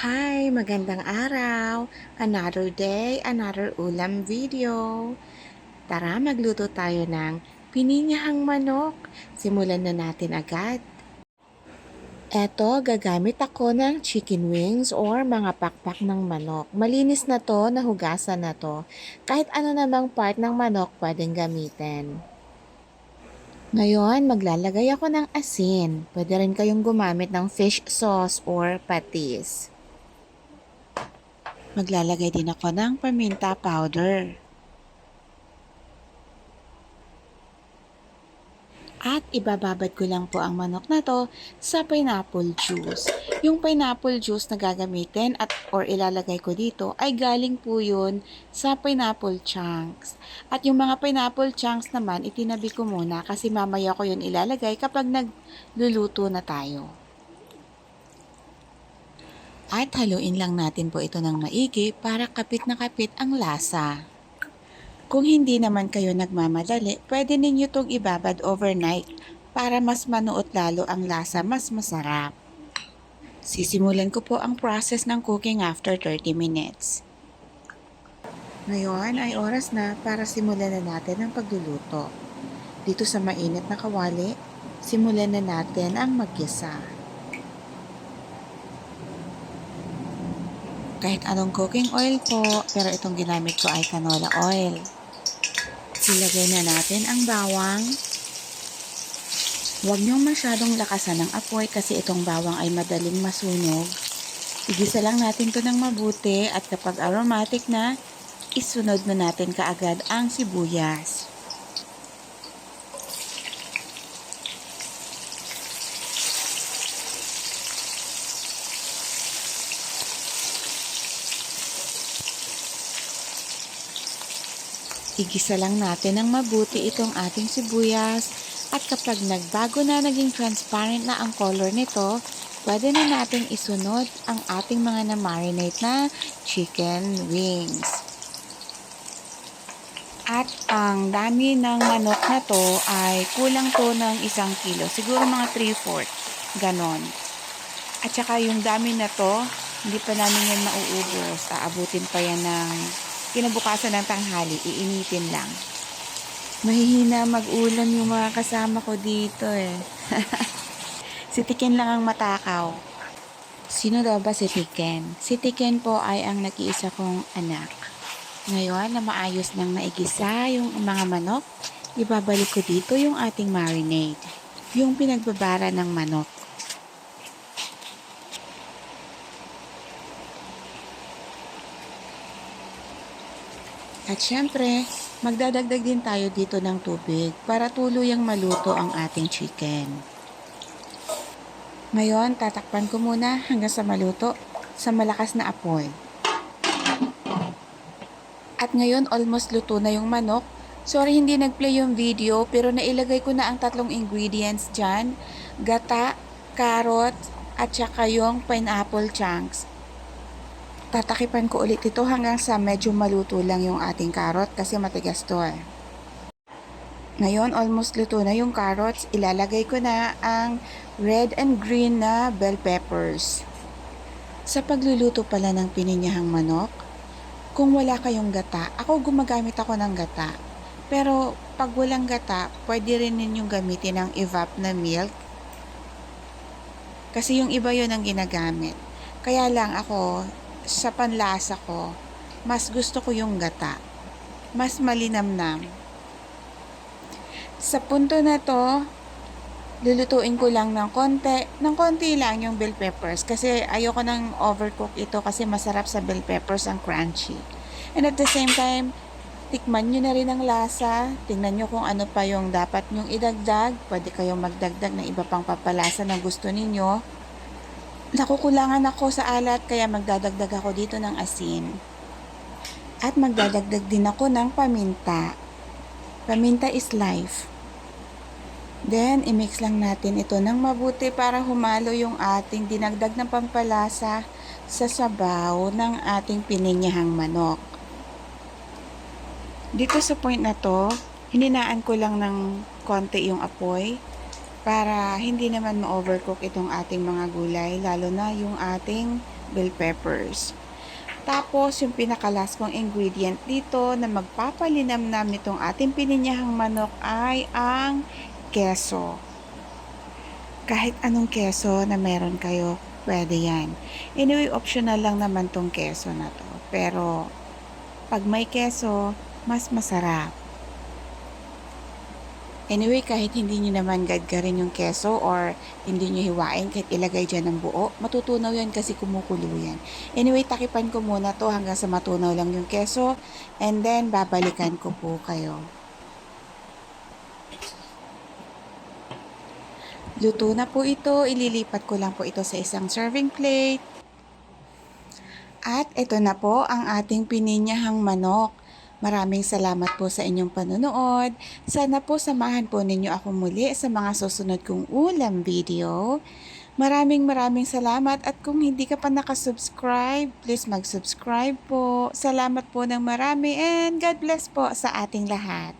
Hi, magandang araw. Another day, another ulam video. Tara, magluto tayo ng pininyahang manok. Simulan na natin agad. Eto, gagamit ako ng chicken wings or mga pakpak ng manok. Malinis na to, nahugasan na to. Kahit ano namang part ng manok pwedeng gamitin. Ngayon, maglalagay ako ng asin. Pwede rin kayong gumamit ng fish sauce or patis. Maglalagay din ako ng paminta powder. At ibababad ko lang po ang manok na to sa pineapple juice. Yung pineapple juice na gagamitin at or ilalagay ko dito ay galing po yun sa pineapple chunks. At yung mga pineapple chunks naman itinabi ko muna kasi mamaya ko yun ilalagay kapag nagluluto na tayo. At haluin lang natin po ito ng maigi para kapit na kapit ang lasa. Kung hindi naman kayo nagmamadali, pwede ninyo itong ibabad overnight para mas manuot lalo ang lasa, mas masarap. Sisimulan ko po ang process ng cooking after 30 minutes. Ngayon ay oras na para simulan na natin ang pagluluto. Dito sa mainit na kawali, simulan na natin ang maggisa. Kahit anong cooking oil po, pero itong ginamit ko ay canola oil. Ilagay na natin ang bawang. Huwag niyong masyadong lakasan ng apoy kasi itong bawang ay madaling masunog. Igisa lang natin to ng mabuti at kapag aromatic na, isunod na natin kaagad ang sibuyas. Igisa lang natin ng mabuti itong ating sibuyas at kapag nagbago na naging transparent na ang color nito, pwede na natin isunod ang ating mga na-marinate na chicken wings. At ang dami ng manok na to ay kulang to ng isang kilo. Siguro mga 3-4. Ganon. At saka yung dami na to, hindi pa namin yan mauubos. Aabutin pa yan ng kinabukasan ng tanghali, iinitin lang. Mahihina mag-ulam yung mga kasama ko dito eh. si Tiken lang ang matakaw. Sino daw ba si Tiken? Si Tiken po ay ang nag-iisa kong anak. Ngayon na maayos nang naigisa yung mga manok, ibabalik ko dito yung ating marinade. Yung pinagbabara ng manok. At syempre, magdadagdag din tayo dito ng tubig para tuluyang maluto ang ating chicken. Ngayon, tatakpan ko muna hanggang sa maluto sa malakas na apoy. At ngayon, almost luto na yung manok. Sorry hindi nag-play yung video pero nailagay ko na ang tatlong ingredients dyan. Gata, carrot, at saka yung pineapple chunks. Tatakipan ko ulit ito hanggang sa medyo maluto lang yung ating carrot kasi matigas to eh. Ngayon, almost luto na yung carrots. Ilalagay ko na ang red and green na bell peppers. Sa pagluluto pala ng pininyahang manok, kung wala kayong gata, ako gumagamit ako ng gata. Pero pag walang gata, pwede rin ninyong gamitin ang evap na milk. Kasi yung iba yon ang ginagamit. Kaya lang ako, sa panlasa ko, mas gusto ko yung gata. Mas malinamnam. Sa punto na to, lulutuin ko lang ng konti, ng konti lang yung bell peppers kasi ayoko nang overcook ito kasi masarap sa bell peppers ang crunchy. And at the same time, tikman nyo na rin ang lasa, tingnan nyo kung ano pa yung dapat nyong idagdag, pwede kayong magdagdag ng iba pang papalasa na gusto ninyo. Nakukulangan ako sa alat kaya magdadagdag ako dito ng asin. At magdadagdag din ako ng paminta. Paminta is life. Then, imix lang natin ito ng mabuti para humalo yung ating dinagdag na pampalasa sa sabaw ng ating pininyahang manok. Dito sa point na to, hininaan ko lang ng konti yung apoy para hindi naman ma-overcook itong ating mga gulay, lalo na yung ating bell peppers. Tapos, yung pinakalas kong ingredient dito na magpapalinamnam nitong ating pininyahang manok ay ang keso. Kahit anong keso na meron kayo, pwede yan. Anyway, optional lang naman tong keso na to. Pero, pag may keso, mas masarap. Anyway, kahit hindi nyo naman gadgarin yung keso or hindi nyo hiwain, kahit ilagay dyan ng buo, matutunaw yan kasi kumukulo yan. Anyway, takipan ko muna to hanggang sa matunaw lang yung keso and then babalikan ko po kayo. Luto na po ito, ililipat ko lang po ito sa isang serving plate. At ito na po ang ating pininyahang manok. Maraming salamat po sa inyong panonood. Sana po samahan po ninyo ako muli sa mga susunod kong ulam video. Maraming maraming salamat at kung hindi ka pa nakasubscribe, please mag-subscribe po. Salamat po ng marami and God bless po sa ating lahat.